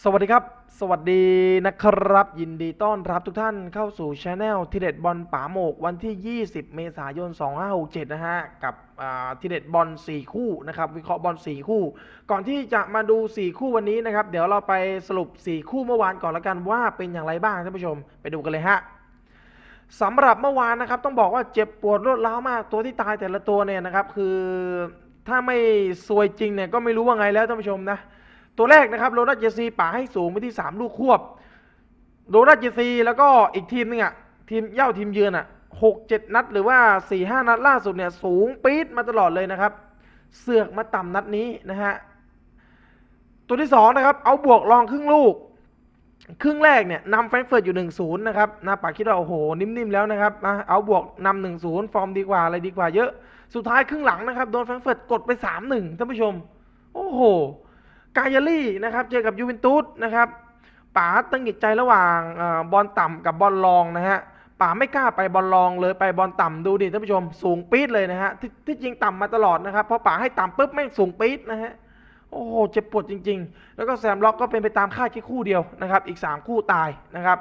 สวัสดีครับ สวัสดีนะครับ ยินดีต้อนรับทุกท่านเข้าสู่ช anel ทีเด็ดบอลป๋าโมกวันที่ 20 เมษายน 2567 นะฮะ กับทีเด็ดบอล 4 คู่นะครับ วิเคราะห์บอล 4 คู่ ก่อนที่จะมาดู 4 คู่วันนี้นะครับ เดี๋ยวเราไปสรุป 4 คู่เมื่อวานก่อนละกันว่าเป็นอย่างไรบ้างท่านผู้ชม ไปดูกันเลยฮะสำหรับเมื่อวานนะครับต้องบอกว่าเจ็บปวดรวดร้าวมากตัวที่ตายแต่ละตัวเนี่ยนะครับคือถ้าไม่ซวยจริงเนี่ยก็ไม่รู้ว่าไงแล้วท่านผู้ชมนะ ตัวแรกนะครับโรนัลเจซีป่าให้สูงไปที่ 3 ลูกควบโรนัลเจซีแล้วก็อีกทีมนึงอะทีมเย่าทีมเยือนอะหกเจ็ดนัดหรือว่า4ี่ห้านัดล่าสุดเนี่ยสูงปี๊ดมาตลอดเลยนะครับ เสือกมาต่ำนัดนี้นะฮะตัวที่สองนะครับเอาบวกลองครึ่งลูก ครึ่งแรกเนี่ยนำแฟรงเฟิร์ตอยู่1-0นย์นะครับนะป่าคิดว่าโอ้โหนิ่มๆแล้วนะครับเอาบวกนำ1-0ฟอร์มดีกว่าอะไรดีกว่าเยอะ สุดท้ายครึ่งหลังนะครับโดนแฟรงเฟิร์ตกดไป3-1ท่านผู้ชม โอ้โห กายาลี่นะครับเจอกับยูเวนตุสนะครับป๋าตั้งหิดใจระหว่างอบอลต่ำกับบอลรองนะฮะป๋าไม่กล้าไปบอลรองเลยไปบอลต่ำดูดิท่านผู้ชมสูงปี๊ดเลยนะฮะที่ที่จริงต่ำมาตลอดนะครับพอป๋าให้ต่ำปุ๊บแม่งสูงปี๊ดนะฮะโอ้โหเจ็บปวดจริง ๆ แล้วก็แซมล็อกก็เป็นไปตามคาดแค่คู่เดียวนะครับอีก 3 คู่ตายนะครับ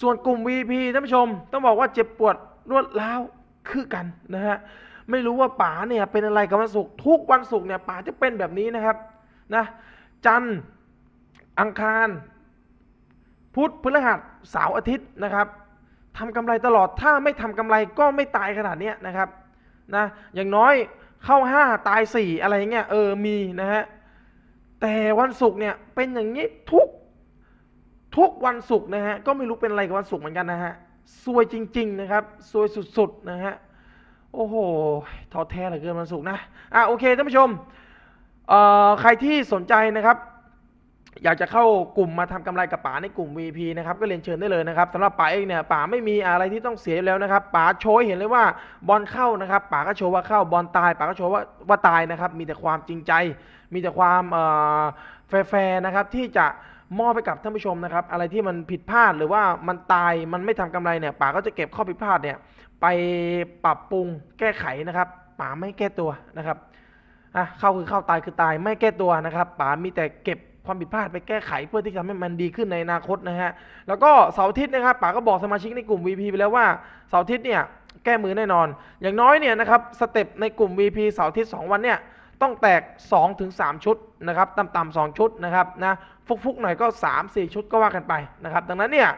ส่วนกลุ่ม VP ท่านผู้ชม ต้องบอกว่าเจ็บปวดรวดร้าวคือกันนะฮะไม่รู้ว่าป๋าเนี่ยเป็นอะไรกับวันศุกร์ทุกวันศุกร์เนี่ยป๋าจะเป็นแบบนี้นะครับนะ จันทร์อังคาร พุธพฤหัสเสาร์อาทิตย์นะครับทำกำไรตลอดถ้าไม่ทำกำไรก็ไม่ตายขนาดนี้นะครับนะอย่างน้อยเข้า 5 ตาย 4 อะไรเงี้ยเออมีนะฮะแต่วันศุกร์เนี่ยเป็นอย่างนี้ทุกทุกวันศุกร์นะฮะก็ไม่รู้เป็นอะไรกับวันศุกร์เหมือนกันนะฮะซวยจริง ๆ นะครับซวยสุด ๆ นะฮะ โอ้โหท้อแท้เหลือเกินวันศุกร์นะ อะ โอเคท่านผู้ชม ใครที่สนใจนะครับ อยากจะเข้ากลุ่มมาทำกำไรกับป๋าในกลุ่ม VP นะครับก็เรียนเชิญได้เลยนะครับสำหรับป๋าเองเนี่ยป๋าไม่มีอะไรที่ต้องเสียแล้วนะครับป๋าโชว์ให้เห็นเลยว่าบอลเข้านะครับป๋าก็โชว์ว่าเข้าบอลตายป๋าก็โชว์ว่าว่าตายนะครับ มีแต่ความจริงใจ มีแต่ความแฟร์นะครับ ที่จะมอบไปกับท่านผู้ชมนะครับ อะไรที่มันผิดพลาดหรือว่ามันตายมันไม่ทำกำไรเนี่ยป๋าก็จะเก็บข้อผิดพลาดเนี่ยไปปรับปรุงแก้ไขนะครับป๋าไม่แก้ตัวนะครับ อะเข้าคือเข้าตายคือตายไม่แก้ตัวนะครับป๋ามีแต่เก็บความผิดพลาดไปแก้ไขเพื่อที่จะทำให้มันดีขึ้นในอนาคตนะฮะ แล้วก็เสาร์อาทิตย์นะครับป๋าก็บอกสมาชิกในกลุ่ม VP ไปแล้วว่าเสาร์อาทิตย์เนี่ยแก้มือแน่นอน อย่างน้อยเนี่ยนะครับสเต็ปในกลุ่ม VP เสาร์อาทิตย์2วันเนี่ยต้องแตก 2-3ถึง3ชุดนะครับต่ำๆ2ชุดนะครับนะฟุกๆหน่อยก็ 3-4 ชุดก็ว่ากันไปนะครับดังนั้นเนี่ย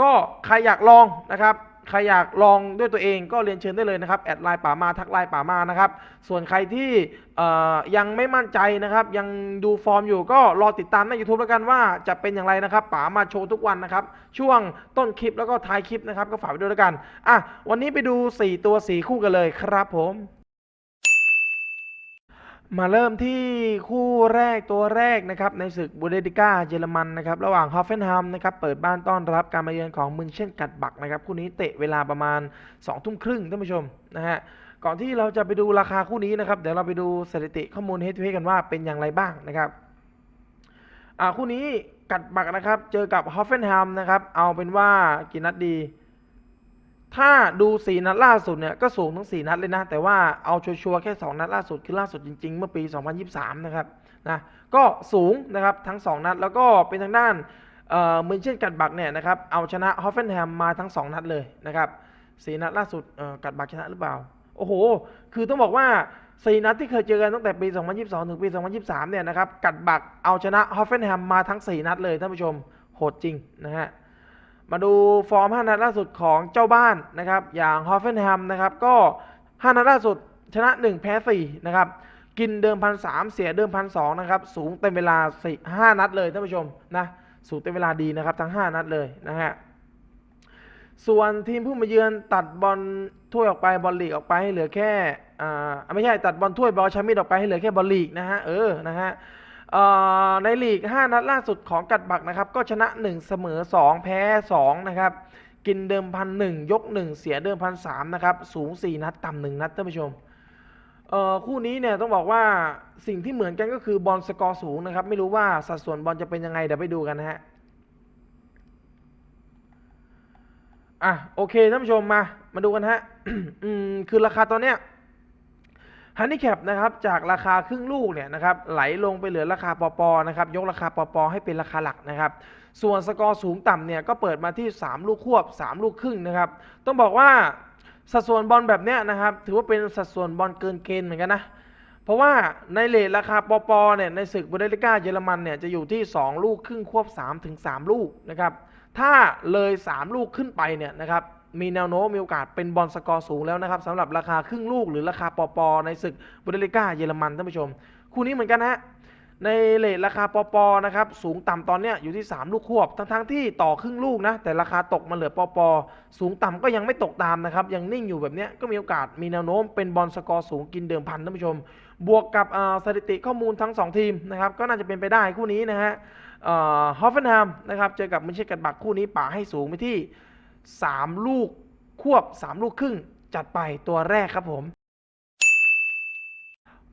ก็ใครอยากลองนะครับ ใครอยากลองด้วยตัวเองก็เรียนเชิญได้เลยนะครับแอดไลน์ป่ามาทักไลน์ป่ามานะครับ ส่วนใครที่ยังไม่มั่นใจนะครับ ยังดูฟอร์มอยู่ก็รอติดตามใน YouTube แล้วกันว่าจะเป็นอย่างไรนะครับป๋ามาโชว์ทุกวันนะครับ ช่วงต้นคลิปแล้วก็ท้ายคลิปนะครับ ก็ฝากไปด้วยแล้วกันอะวันนี้ไปดู 4 ตัว 4 คู่กันเลยครับผม มาเริ่มที่คู่แรกตัวแรกนะครับในศึกบูเดติก้าเยอรมันนะครับระหว่างฮอฟเฟนฮัมนะครับเปิดบ้านต้อนรับการมาเยือนของมุนเช่นกัดบักนะครับคู่นี้เตะเวลาประมาณ2ทุ่มครึ่งท่านผู้ชมนะฮะก่อนที่เราจะไปดูราคาคู่นี้นะครับเดี๋ยวเราไปดูสถิติข้อมูลเฮดทูเฮดกันว่าเป็นอย่างไรบ้างนะครับอ่าคู่นี้กัดบักนะครับเจอกับฮอฟเฟนฮัมนะครับเอาเป็นว่ากี่นัดดี ถ้าดูสี่นัดล่าสุดเนี่ยก็สูงทั้งสี่นัดเลยนะ แต่ว่าเอาชัวร์แค่2นัดล่าสุดคือล่าสุดจริงๆ เมื่อปี 2023 นะครับนะก็สูงนะครับทั้ง2นัดแล้วก็เป็นทางด้านเอ่อมืนเช่นกัดบักเนี่ยนะครับเอาชนะฮอฟเฟนแฮมมาทั้ง2นัดเลยนะครับสี่นัดล่าสุดเออกัดบักชนะหรือเปล่า โอ้โห คือต้องบอกว่าสี่นัดที่เคยเจอกันตั้งแต่ปี 2022 ถึงปี 2023 เนี่ยนะครับกัดบักเอาชนะฮอฟเฟนแฮมมาทั้ง4นัดเลยท่านผู้ชมโหดจริงนะฮะ มาดูฟอร์ม5นัดล่าสุดของเจ้าบ้านนะครับ อย่างฮอฟเฟนแฮมนะครับ ก็5นัดล่าสุดชนะ 1 แพ้ 4 นะครับ กินเดิมพันสามเสียเดิมพันสองนะครับ สูงเต็มเวลาสี่ห้านัดเลยท่านผู้ชมนะสูงเต็มเวลาดีนะครับ ทั้ง 5 นัดเลยนะฮะส่วนทีมผู้มาเยือนตัดบอลถ้วยออกไปบอลลีกออกไปให้เหลือแค่อ่าไม่ใช่ตัดบอลถ้วยบอลแชมเปี้ยนออกไปให้เหลือแค่บอลลีกนะฮะเออนะฮะ ในลีก 5 นัดล่าสุดของกัดบักนะครับ ก็ชนะ 1 เสมอ 2 แพ้ 2 นะครับ กินเดิมพันหนึ่งยก 1 เสียเดิมพันสามนะครับ สูง 4 นัด ต่ำหนึ่งนัดท่านผู้ชมคู่นี้เนี่ยต้องบอกว่าสิ่งที่เหมือนกันก็คือบอลสกอร์สูงนะครับ ไม่รู้ว่าสัดส่วนบอลจะเป็นยังไงเดี๋ยวไปดูกันนะฮะอะโอเคท่านผู้ชมมามาดูกันฮะ คือราคาตอนเนี้ย ฮันนี่แคปนะครับจากราคาครึ่งลูกเนี่ยนะครับไหลลงไปเหลือราคาปอปอนะครับยกราคาปอปอให้เป็นราคาหลักนะครับส่วนสกอร์สูงต่ำเนี่ยก็เปิดมาที่ 3 ลูกควบ 3 ลูกครึ่งนะครับต้องบอกว่าสัดส่วนบอลแบบเนี้ยนะครับถือว่าเป็นสัดส่วนบอลเกินเกณฑ์เหมือนกันนะเพราะว่าในเลทราคาปอปอเนี่ยในศึกบุนเดลิก้าเยอรมันเนี่ยจะอยู่ที่ 2 ลูกครึ่งควบ 3 ถึง 3 ลูกนะครับถ้าเลย 3 ลูกขึ้นไปเนี่ยนะครับ มีแนวโน้มมีโอกาสเป็นบอลสกอร์สูงแล้วนะครับสำหรับราคาครึ่งลูกหรือราคาปอปอในศึกบุนเดลิก้าเยอรมันท่านผู้ชม คู่นี้เหมือนกันนะฮะในเลทราคาปอปอนะครับสูงต่ำตอนเนี้ยอยู่ที่ 3 ลูกควบทั้งทั้งๆที่ต่อครึ่งลูกนะแต่ราคาตกมาเหลือปอปอสูงต่ำก็ยังไม่ตกตามนะครับยังนิ่งอยู่แบบเนี้ยก็มีโอกาสมีแนวโน้มเป็นบอลสกอร์สูงกินเดิมพันท่านผู้ชม บวกกับสถิติข้อมูลทั้ง 2 ทีมนะครับก็น่าจะเป็นไปได้คู่นี้นะฮะฮอฟเฟนแฮมนะครับเจอกับมิเชกันบักคู่นี้ป่าให้สูงไปที่ 3 ลูกควบ 3 ลูกครึ่ง จัดไปตัวแรกครับผม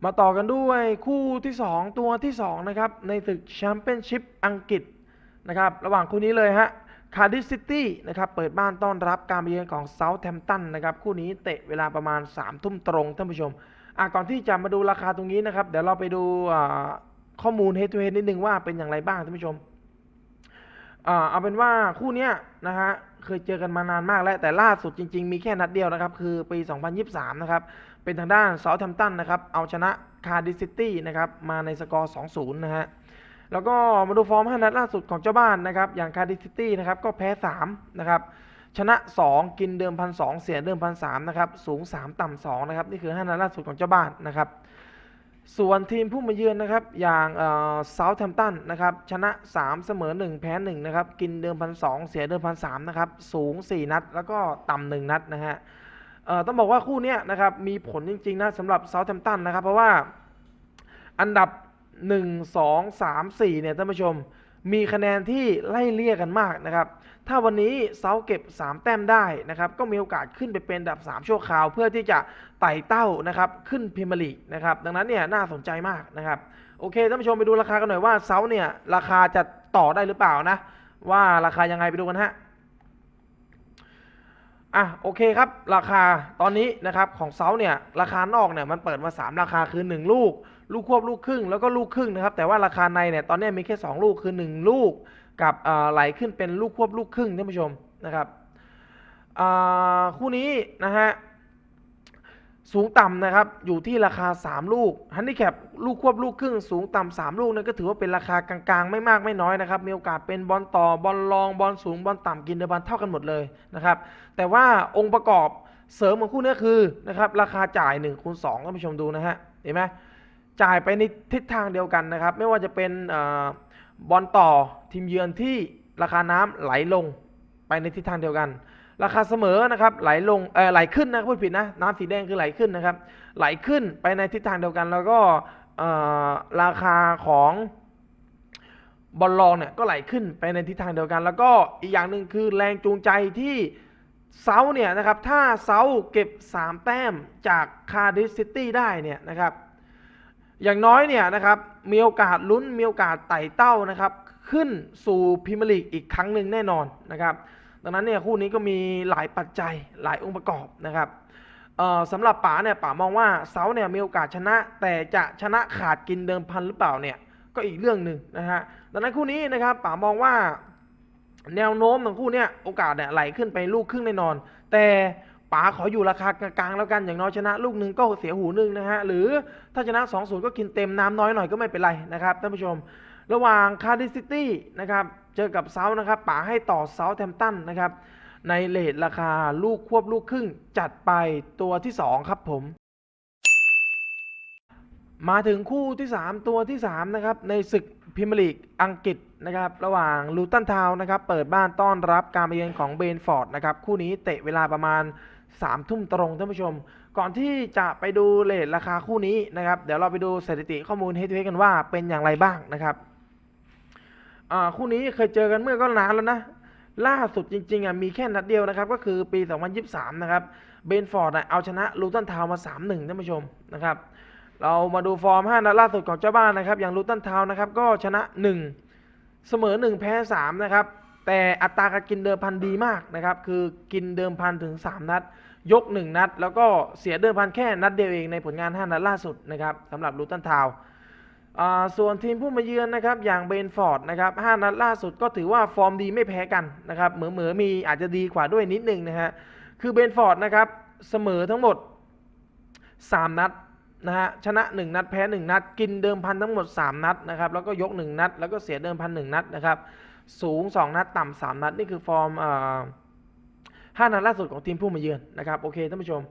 มาต่อกันด้วยคู่ที่ 2 ตัวที่ 2 นะครับ ในศึกแชมเปี้ยนชิพอังกฤษนะครับ ระหว่างคู่นี้เลยฮะคาร์ดิฟซิตี้นะครับเปิดบ้านต้อนรับการเยือนของเซาท์แ m ม t ตันนะครับคู่นี้เตะเวลาประมาณ3ทุ่มตรงท่านผู้ชมอะก่อนที่จะมาดูราคาตรงนี้นะครับ เดี๋ยวเราไปดูข้อมูล head to head นิดนึงว่าเป็นอย่างไรบ้างท่านผู้ชม อ่าเอาเป็นว่าคู่เนี้ยนะฮะเคยเจอกันมานานมากแล้วแต่ล่าสุดจริง ๆ มีแค่นัดเดียวนะครับ คือปี 2023 นะครับ เป็นทางด้านเซาท์แ m ม t ตันนะครับ เอาชนะคาร์ดิซิตี้นะครับ มาในสกอร์ 2-0 นะฮะแล้วก็มาดูฟอร์ม 5 นัดล่าสุดของเจ้าบ้านนะครับ อย่างคาร์ดิซิตี้นะครับ ก็แพ้ 3 นะครับ ชนะ 2 กินเดิมพันสเสียเดิมพันสนะครับ สูง 3 ต่ำ2นะครับ นี่คือ 5 นัดล่าสุดของเจ้าบ้านนะครับ ส่วนทีมผู้มาเยือนนะครับ อย่างเซาท์แฮม t ตันนะครับชนะ 3 เสมอ 1 แพ้ 1 นะครับ กินเดิมพันสเสียเดิมพันสนะครับ สูง 4 นัด แล้วก็ต่ำ1นัดนะฮะต้องบอกว่าคู่นี้นะครับ มีผลจริง ๆ นะสำหรับเซาท์แฮม t ตันนะครับ เพราะว่าอันดับ 1 2 3 4 เนี่ยท่านผู้ชม มีคะแนนที่ไล่เลี่ยกันมากนะครับ ถ้าวันนี้เซาท์เก็บ 3 แต้มได้นะครับ ก็มีโอกาสขึ้นไปเป็นดับ 3 ชั่วคราว เพื่อที่จะไต่เต้านะครับ ขึ้นพรีเมียร์ลีกนะครับ ดังนั้นเนี่ยน่าสนใจมากนะครับ โอเคท่านผู้ชมไปดูราคากันหน่อยว่าเซาท์เนี่ยราคาจะต่อได้หรือเปล่านะ ว่าราคายังไงไปดูกันฮะ อะโอเคครับ ราคาตอนนี้นะครับของเซาเนี่ยราคานอกเนี่ยมันเปิดมา 3 ราคาคือ 1 ลูก ลูกควบลูกครึ่งแล้วก็ลูกครึ่งนะครับแต่ว่าราคาในเนี่ยตอนนี้มีแค่ 2 ลูกคือ 1 ลูกกับไหลขึ้นเป็นลูกควบลูกครึ่งท่านผู้ชมนะครับคู่นี้นะฮะ สูงต่ำนะครับ อยู่ที่ราคา 3 ลูกฮันนี่แคปลูกควบลูกครึ่งสูงต่ำสามลูกนั่นก็ถือว่าเป็นราคากลางๆ ไม่มากไม่น้อยนะครับ มีโอกาสเป็นบอลต่อบอลรองบอลสูงบอลต่ำกินเดบันเท่ากันหมดเลยนะครับ แต่ว่าองค์ประกอบเสริมของคู่นี้คือนะครับราคาจ่าย1คูณ2ท่านผู้ชมดูนะฮะเห็นไหมจ่ายไปในทิศทางเดียวกันนะครับ ไม่ว่าจะเป็นอบอลต่อทีมเยือนที่ราคาน้ำไหลลงไปในทิศทางเดียวกัน ราคาเสมอนะครับไหลลงเออไหลขึ้นนะพูดผิดนะน้ำสีแดงคือไหลขึ้นนะครับ ไหลขึ้นไปในทิศทางเดียวกัน แล้วก็อ่อราคาของบอลลองเนี่ยก็ไหลขึ้นไปในทิศทางเดียวกัน แล้วก็อีกอย่างหนึ่งคือแรงจูงใจที่เซาเนี่ยนะครับถ้าเซาเก็บ 3 แต้มจากคาร์ดิฟซิตี้ได้เนี่ยนะครับอย่างน้อยเนี่ยนะครับมีโอกาสลุ้นมีโอกาสไต่เต้านะครับขึ้นสู่พรีเมียร์ลีกอีกครั้งหนึ่งแน่นอนนะครับ ดังนั้นเนี่ยคู่นี้ก็มีหลายปัจจัยหลายองค์ประกอบนะครับสำหรับป๋าเนี่ยป๋ามองว่าเซาเนี่ยมีโอกาสชนะ แต่จะชนะขาดกินเดิมพันหรือเปล่าเนี่ยก็อีกเรื่องหนึ่งนะฮะดังนั้นคู่นี้นะครับป๋ามองว่าแนวโน้มของคู่เนี้ยโอกาสเนี่ยไหลขึ้นไปลูกครึ่งแน่นอน แต่ป๋าขออยู่ราคากลางๆแล้วกันอย่างน้อยชนะลูกหนึ่งก็เสียหูหนึ่งนะฮะหรือถ้าชนะ 2-0 ก็กินเต็มน้ำน้อยหน่อยก็ไม่เป็นไรนะครับท่านผู้ชม ระหว่างคาร์ดิซิตี้นะครับเจอกับเซาท์นะครับป๋าให้ต่อเซาท์แทมตันนะครับในเลทราคาลูกควบลูกครึ่งจัดไปตัวที่ 2 ครับผม มาถึงคู่ที่ 3 ตัวที่ 3 นะครับ ในศึกพรีเมียร์ลีกอังกฤษนะครับ ระหว่างลูตันทาวน์นะครับ เปิดบ้านต้อนรับการมาเยือนของเบนฟอร์ดนะครับ คู่นี้เตะเวลาประมาณ 3 ทุ่มตรงท่านผู้ชม ก่อนที่จะไปดูเลทราคาคู่นี้นะครับ เดี๋ยวเราไปดูสถิติข้อมูลให้ทุกกันว่าเป็นอย่างไรบ้างนะครับ อ่าคู่นี้เคยเจอกันเมื่อก็นานแล้วนะ ล่าสุดจริงๆอะมีแค่นัดเดียวนะครับ ก็คือปี 2023 นะครับ เบนฟอร์ดเอาชนะลูตันทาวมา 3-1ท่านผู้ชมนะครับ เรามาดูฟอร์ม5นัดล่าสุดของเจ้าบ้านนะครับ อย่างลูตันทาวนะครับก็ชนะ 1 เสมอ 1 แพ้ 3 นะครับ แต่อัตราการกินเดิมพันดีมากนะครับ คือกินเดิมพันถึง 3 นัด ยก 1 นัด แล้วก็เสียเดิมพันแค่นัดเดียวเองในผลงาน 5 นัดล่าสุดนะครับสำหรับลูตันทาวน์ ส่วนทีมผู้มาเยือนนะครับอย่างเบนฟอร์ดนะครับ5นัดล่าสุดก็ถือว่าฟอร์มดีไม่แพ้กันนะครับเหมือเหมือมีอาจจะดีกว่าด้วยนิดนึงนะฮะคือเบนฟอร์ดนะครับเสมอทั้งหมด 3 นัดนะฮะชนะ 1 นัดแพ้ 1 นัด กินเดิมพันทั้งหมด 3 นัดนะครับแล้วก็ยก 1 นัด แล้วก็เสียเดิมพัน 1 นัดนะครับสูง 2 นัด ต่ำ3นัด นี่คือฟอร์มห้านัดล่าสุดของทีมผู้มาเยือนนะครับโอเคท่านผู้ชม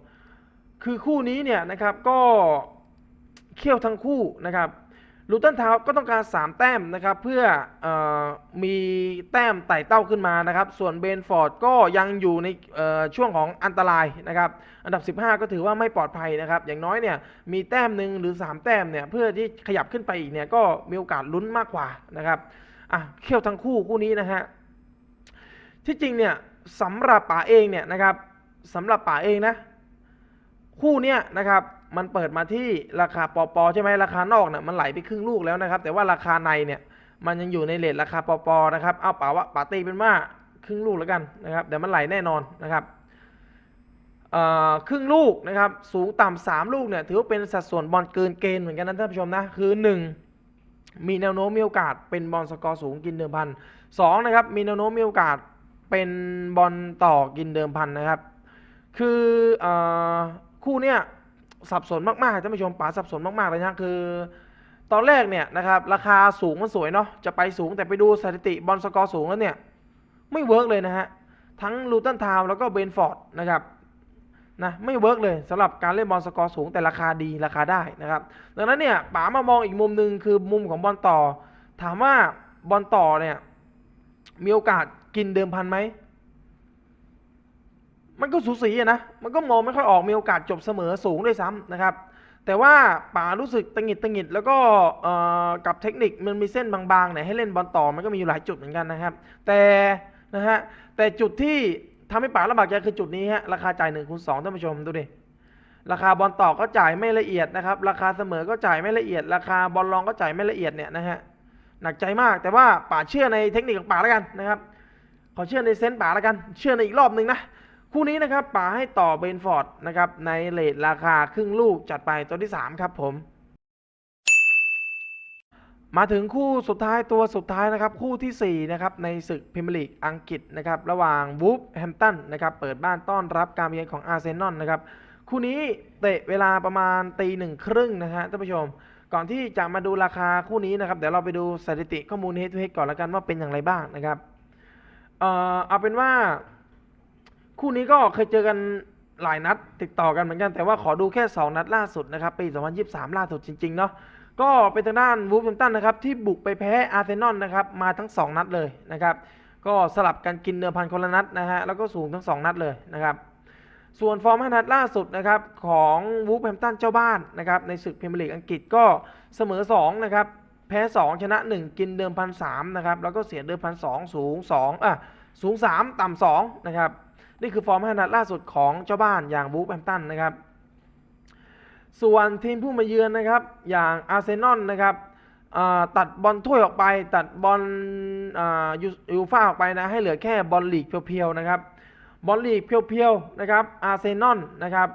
คือคู่นี้เนี่ยนะครับก็เขี้ยวทั้งคู่นะครับ ลูตันทาวก็ต้องการ 3 แต้มนะครับ เพื่อเออมีแต้มไต่เต้าขึ้นมานะครับ ส่วนเบนฟอร์ดก็ยังอยู่ในช่วงของอันตรายนะครับ อันดับ 15 ก็ถือว่าไม่ปลอดภัยนะครับ อย่างน้อยเนี่ยมีแต้มหนึ่งหรือ 3 แต้มเนี่ยเพื่อที่ขยับขึ้นไปอีกเนี่ยก็มีโอกาสลุ้นมากกว่านะครับอะเขี้ยวทั้งคู่คู่นี้นะฮะที่จริงเนี่ยสำหรับป๋าเองเนี่ยนะครับสำหรับป๋าเองนะคู่เนี้ยนะครับ มันเปิดมาที่ราคาปอปอใช่ไหมราคานอกเนี่ยมันไหลไปครึ่งลูกแล้วนะครับ แต่ว่าราคาในเนี่ยมันยังอยู่ในเลทราคาปอปอนะครับเอาป่าว่าป่าตีเป็นว่าครึ่งลูกแล้วกันนะครับเดี๋ยวมันไหลแน่นอนนะครับครึ่งลูกนะครับสูงต่ำสามลูกเนี่ยถือว่าเป็นสัดส่วนบอลเกินเกณฑ์เหมือนกันนะท่านผู้ชมนะคือหนึ่งมีแนวโน้มมีโอกาสเป็นบอลสกอร์สูงกินเดิมพันสองนะครับมีแนวโน้มมีโอกาสเป็นบอลต่อกินเดิมพันนะครับ คือเออคู่เนี้ย สับสนมากๆท่านผู้ชมป๋าสับสนมากๆเลยนะคือ ตอนแรกเนี่ยนะครับราคาสูงมันสวยเนาะจะไปสูงแต่ไปดูสถิติบอลสกอร์สูงแล้วเนี่ยไม่เวิร์กเลยนะฮะทั้งลูตันทาวแล้วก็เบนฟอร์ดนะครับนะไม่เวิร์กเลยสำหรับการเล่นบอลสกอร์สูงแต่ราคาดีราคาได้นะครับดังนั้นเนี่ยป๋ามามองอีกมุมหนึ่งคือมุมของบอลต่อ ถามว่าบอลต่อเนี่ยมีโอกาสกินเดิมพันไหม มันก็สูสีอะนะ มันก็มองไม่ค่อยออกมีโอกาสจบเสมอสูงด้วยซ้ำนะครับ แต่ว่าป๋ารู้สึกตังหิดตังหิดแล้วก็เอ่อกับเทคนิคมันมีเส้นบางๆเนี่ยให้เล่นบอลต่อมันก็มีอยู่หลายจุดเหมือนกันนะครับ แต่นะฮะแต่จุดที่ทำให้ป๋าลำบากใจคือจุดนี้ฮะราคาจ่ายหนึ่งคูณสองท่านผู้ชมดูดิราคาบอลต่อก็จ่ายไม่ละเอียดนะครับ ราคาเสมอก็จ่ายไม่ละเอียด ราคาบอลรองก็จ่ายไม่ละเอียดเนี่ยนะฮะหนักใจมากแต่ว่าป๋าเชื่อในเทคนิคของป๋าแล้วกันนะครับขอเชื่อในเซนส์ป๋าแล้วกัน เชื่อในอีกรอบหนึ่งนะ คู่นี้นะครับป๋าให้ต่อเบนฟอร์ดนะครับในเลทราคาครึ่งลูกจัดไปตัวที่ 3 ครับผม มาถึงคู่สุดท้ายตัวสุดท้ายนะครับ คู่ทีสี่ 4 นะครับ ในศึกพรีเมียร์ลีกอังกฤษนะครับ ระหว่างวูฟแฮมตันนะครับ เปิดบ้านต้อนรับการเยือนของอาร์เซนอลนะครับ คู่นี้เตะเวลาประมาณตีหนึ่งครึ่งนะฮะท่านผู้ชม ก่อนที่จะมาดูราคาคู่นี้นะครับเดี๋ยวเราไปดูสถิติข้อมูลเฮดทูเฮดก่อนแล้วกันว่าเป็นอย่างไรบ้างนะครับเอ่อเอาเป็นว่า คู่นี้ก็เคยเจอกันหลายนัดติดต่อกันเหมือนกันแต่ว่าขอดูแค่ 2 นัดล่าสุดนะครับปี 2023 ล่าสุดจริง ๆ เนาะก็เป็นทางด้านวูฟแฮมตันนะครับที่บุกไปแพ้อาร์เซนอลนะครับมาทั้ง 2 นัดเลยนะครับก็สลับกันกินเนื้อพันคนละนัดนะฮะแล้วก็สูงทั้ง 2 นัดเลยนะครับส่วนฟอร์มนัดล่าสุดนะครับของวูฟแฮมตันเจ้าบ้านนะครับในศึกพรีเมียร์ลีกอังกฤษก็เสมอ2นะครับแพ้ 2 ชนะ 1 กินเดิมพันสนะครับแล้วก็เสียเดิมพันสสูง2อะสูง 3 ต่ำ2นะครับ นี่คือฟอร์ม 5 นัดล่าสุดของเจ้าบ้านอย่างวูฟแฮมตันนะครับ ส่วนทีมผู้มาเยือนนะครับอย่างอาร์เซนอลนะครับตัดบอลถ้วยออกไป ตัดบอลยูยูฟ่าออกไปนะให้เหลือแค่บอลลีกเพียวๆนะครับบอลลีกเพียวๆนะครับอาร์เซนอลนะครับ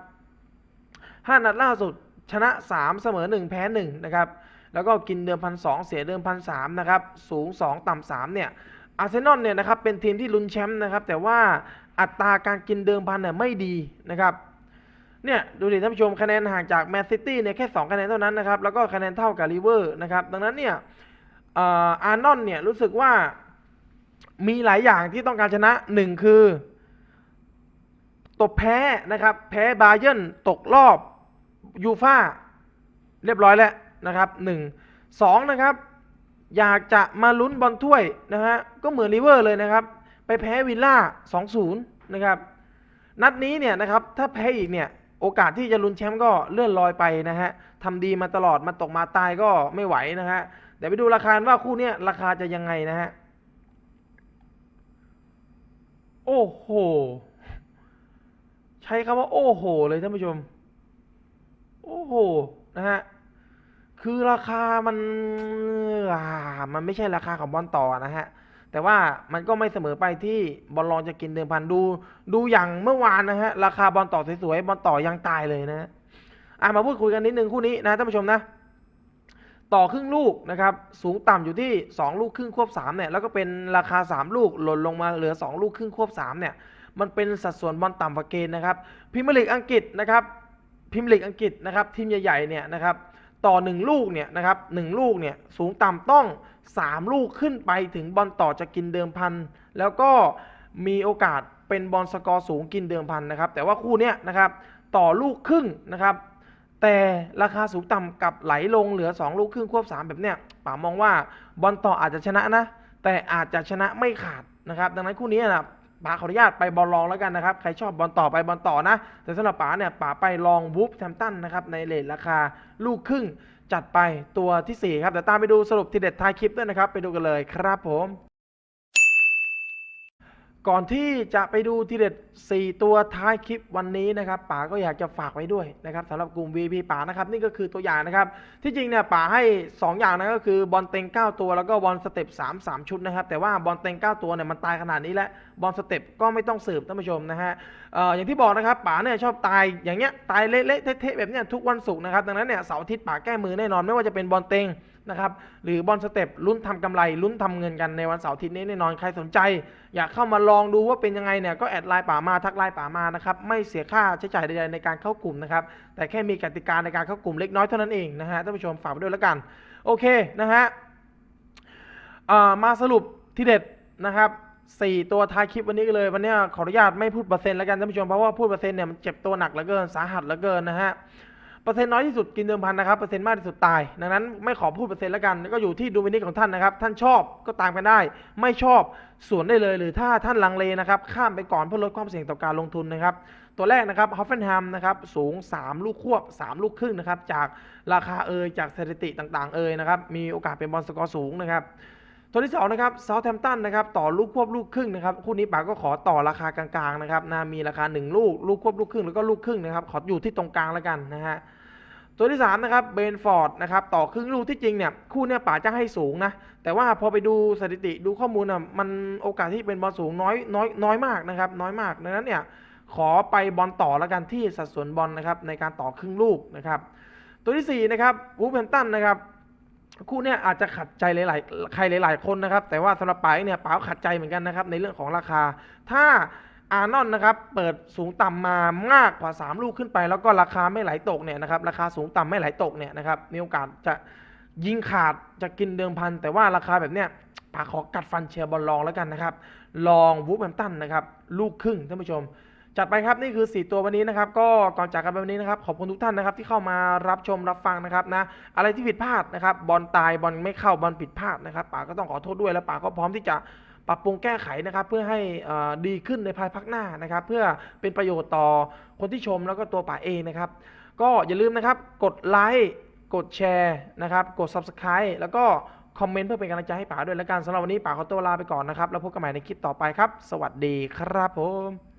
5นัดล่าสุดชนะ 3 เสมอ 1 แพ้ 1 นะครับ แล้วก็กินเดิมพันสเสียเดิมพันสนะครับ สูง 2 ต่ำ3เนี่ยอาร์เซนอลเนี่ยนะครับเป็นทีมที่ลุ้นแชมป์นะครับ แต่ว่า อัตราการกินเดิมพันเนี่ยไม่ดีนะครับเนี่ยดูดิท่านผู้ชมคะแนนห่างจากแมนซิตี้เนี่ยแค่ 2 คะแนนเท่านั้นนะครับ แล้วก็คะแนนเท่ากับลิเวอร์นะครับ ดังนั้นเนี่ยอาร์นอนเนี่ยรู้สึกว่ามีหลายอย่างที่ต้องการชนะหนึ่งคือ ตกแพ้นะครับ แพ้บาเยิร์นตกรอบยูฟ่าเรียบร้อยแล้วนะครับหนึ่งสองนะครับ อยากจะมาลุ้นบอลถ้วยนะฮะก็เหมือนลิเวอร์เลยนะครับ ไปแพ้วิลล่า2-0 นะครับ นัดนี้เนี่ยนะครับถ้าแพ้อีกเนี่ยโอกาสที่จะลุ้นแชมป์ก็เลื่อนลอยไปนะฮะทำดีมาตลอดมาตกมาตายก็ไม่ไหวนะฮะเดี๋ยวไปดูราคาว่าคู่เนี้ยราคาจะยังไงนะฮะโอ้โห ใช้คำว่าโอ้โห เลยท่านผู้ชม โอ้โหนะฮะคือราคามันมันไม่ใช่ราคาของบอลต่อนะฮะ แต่ว่ามันก็ไม่เสมอไปที่บอลรองจะกินเดิมพันดู ดูอย่างเมื่อวานนะฮะราคาบอลต่อสวยๆบอลต่อยังตายเลยนะอะมาพูดคุยกันนิดนึงคู่นี้นะท่านผู้ชมนะ ต่อครึ่งลูกนะครับสูงต่ำอยู่ที่ 2 ลูกครึ่งควบ3เนี่ยแล้วก็เป็นราคา 3 ลูกหล่นลงมาเหลือ 2 ลูกครึ่งควบ3เนี่ยมันเป็นสัดส่วนบอลต่ำกว่าเกณฑ์นะครับพรีเมียร์ลีกอังกฤษนะครับพรีเมียร์ลีกอังกฤษนะครับทีมใหญ่ๆเนี่ยนะครับ ต่อ 1 ลูกเนี่ยนะครับหนึ่งลูกเนี่ยสูงต่ำต้อง 3 ลูกขึ้นไปถึงบอลต่อจะกินเดิมพัน แล้วก็มีโอกาสเป็นบอลสกอร์สูงกินเดิมพันนะครับ แต่ว่าคู่เนี้ยนะครับต่อลูกครึ่งนะครับ แต่ราคาสูงต่ำกับไหลลงเหลือ 2 ลูกครึ่งควบ 3 แบบเนี้ยป๋ามองว่าบอลต่ออาจจะชนะนะ แต่อาจจะชนะไม่ขาดนะครับ ดังนั้นคู่นี้นะ ป๋าขออนุญาตไปบอลลองแล้วกันนะครับใครชอบบอลต่อไปบอลต่อนะ แต่สำหรับป๋าเนี่ยป๋าไปลองวูฟแซมตันนะครับในเลทราคาลูกครึ่งจัดไปตัวทีสี่4 ครับเดี๋ยวตามไปดูสรุปทีเด็ดท้ายคลิปด้วยนะครับ ไปดูกันเลยครับผม ก่อนที่จะไปดูทีเด็ด 4 ตัวท้ายคลิปวันนี้นะครับป๋าก็อยากจะฝากไว้ด้วยนะครับสำหรับกลุ่ม VP ป๋านะครับนี่ก็คือตัวอย่างนะครับ ที่จริงเนี่ยป๋าให้ 2 อย่างนะก็คือบอลเต็ง 9 ตัวแล้วก็บอลสเต็ป3 3 ชุดนะครับ แต่ว่าบอลเต็ง 9 ตัวเนี่ยมันตายขนาดนี้แล้วบอลสเต็ปก็ไม่ต้องสืบท่านผู้ชมนะฮะอออย่างที่บอกนะครับป๋าเนี่ยชอบตายอย่างเงี้ยตายเละๆเทะๆแบบเนี้ยทุกวันศุกร์นะครับดังนั้นเนี่ยเสาร์อาทิตย์ป๋าแก้มือแน่นอนไม่ว่าจะเป็นบอลเต็ง นะครับหรือบอลสเต็ปลุ้นทำกำไรลุ้นทำเงินกันในวันเสาร์อาทิตย์นี้แน่นอนใครสนใจ อยากเข้ามาลองดูว่าเป็นยังไงเนี่ยก็แอดไลน์ป่ามาทักไลน์ป่ามานะครับไม่เสียค่าใช้จ่ายใดๆในการเข้ากลุ่มนะครับแต่แค่มีกติกาในการเข้ากลุ่มเล็กน้อยเท่านั้นเองนะฮะท่านผู้ชมฝากไว้ด้วยแล้วกันโอเคนะฮะมาสรุปที่เด็ดนะครับสี่ตัวท้ายคลิปวันนี้เลยวันนี้ขออนุญาตไม่พูดเปอร์เซ็นต์แล้วกันท่านผู้ชมเพราะว่าพูดเปอร์เซ็นต์เนี่ยมันเจ็บตัวหนักเหลือเกินสาหัสเหลือเกินนะฮะ เปอร์เซ็นต์น้อยที่สุดกินเดิมพันนะครับเปอร์เซ็นต์มากที่สุดตาย ดังนั้นไม่ขอพูดเปอร์เซ็นต์แล้วกันก็อยู่ที่ดูวินิจของท่านนะครับ ท่านชอบก็ตามกันได้ ไม่ชอบสวนได้เลยหรือถ้าท่านลังเลนะครับข้ามไปก่อนเพื่อลดความเสี่ยงต่อการลงทุนนะครับตัวแรกนะครับฮอฟเฟนแฮมนะครับสูง 3 ลูกควบ 3 ลูกครึ่งนะครับจากราคาเอยจากสถิติต่างๆเอยนะครับมีโอกาสเป็นบอลสกอร์สูงนะครับตัวที่สองนะครับเซาท์แ m มตันนะครับต่อลูกควบลูกครึ่งนะครับคู่นี้ป๋าก็ขอต่อราคากลางๆนะครับนะมีราคา 1 ลูก ลูกควบลูกครึ่งแล้วก็ลูกครึ่งนะครับขออยู่ที่ตรงกลางแล้วกันนะฮะ ตัวที่3นะครับเบนฟอร์ดนะครับต่อครึ่งลูกที่จริงเนี่ยคู่เนี่ยป๋าจะให้สูงนะ แต่ว่าพอไปดูสถิติดูข้อมูลอะมันโอกาสที่เป็นบอลสูงน้อยน้อยน้อยมากนะครับ น้อยมากดังนั้นเนี่ยขอไปบอลต่อแล้วกันที่สัดส่วนบอลนะครับในการต่อครึ่งลูกนะครับ ตัวที่4นะครับวูแฮมตันนะครับคู่เนี่ยอาจจะขัดใจหลาย ๆ ใครหลาย ๆ คนนะครับ แต่ว่าสำหรับป๋าเองเนี่ยป๋าขัดใจเหมือนกันนะครับในเรื่องของราคา ถ้า อารนอนนะครับเปิดสูงต่ำมามากกว่า 3 ลูกขึ้นไป แล้วก็ราคาไม่ไหลตกเนี่ยนะครับราคาสูงต่ำไม่ไหลตกเนี่ยนะครับมีโอกาสจะยิงขาดจะกินเดิมพัน แต่ว่าราคาแบบเนี้ยป๋าขอกัดฟันเชียร์บอลลองแล้วกันนะครับ ลองวูฟแฮมตันนะครับลูกครึ่งท่านผู้ชม จัดไปครับนี่คือ 4 ตัววันนี้นะครับ ก็ก่อนจากกันไปวันนี้นะครับขอบคุณทุกท่านนะครับที่เข้ามารับชมรับฟังนะครับนะอะไรที่ผิดพลาดนะครับบอลตายบอลไม่เข้าบอลผิดพลาดนะครับป๋าก็ต้องขอโทษด้วยและป๋าก็พร้อมที่จะ ปรับปรุงแก้ไขนะครับเพื่อให้ดีขึ้นในภายภาคหน้านะครับ เพื่อเป็นประโยชน์ต่อคนที่ชมแล้วก็ตัวป๋าเองนะครับ ก็อย่าลืมนะครับกดไลค์กดแชร์นะครับ กด subscribe แล้วก็คอมเมนต์เพื่อเป็นกำลังใจให้ป๋าด้วยแล้วกันสำหรับวันนี้ป๋าขอตัวลาไปก่อนนะครับ แล้วพบกันใหม่ในคลิปต่อไปครับ สวัสดีครับผม